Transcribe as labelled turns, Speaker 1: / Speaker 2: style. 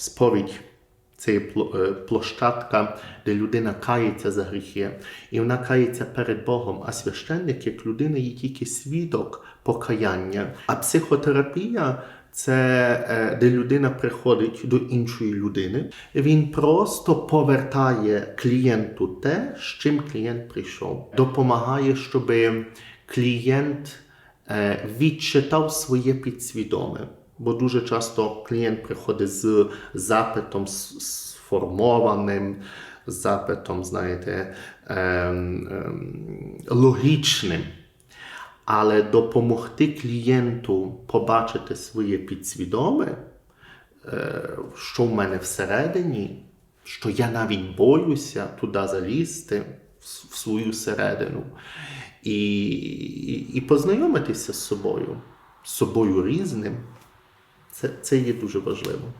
Speaker 1: сповідь це е, площадка, де людина кається за гріхи, і вона кається перед Богом. А священник, як людина, є тільки свідок покаяння. А психотерапія це е, де людина приходить до іншої людини. Він просто повертає клієнту те, з чим клієнт прийшов. Допомагає, щоб клієнт е, відчитав своє підсвідоме. Бо дуже часто клієнт приходить з запитом сформованим, запитом, знаєте, ем, ем, логічним. Але допомогти клієнту побачити своє підсвідоме, е, що в мене всередині, що я навіть боюся туди залізти в свою середину, і, і, і познайомитися з собою, з собою різним, це, це є дуже важливо.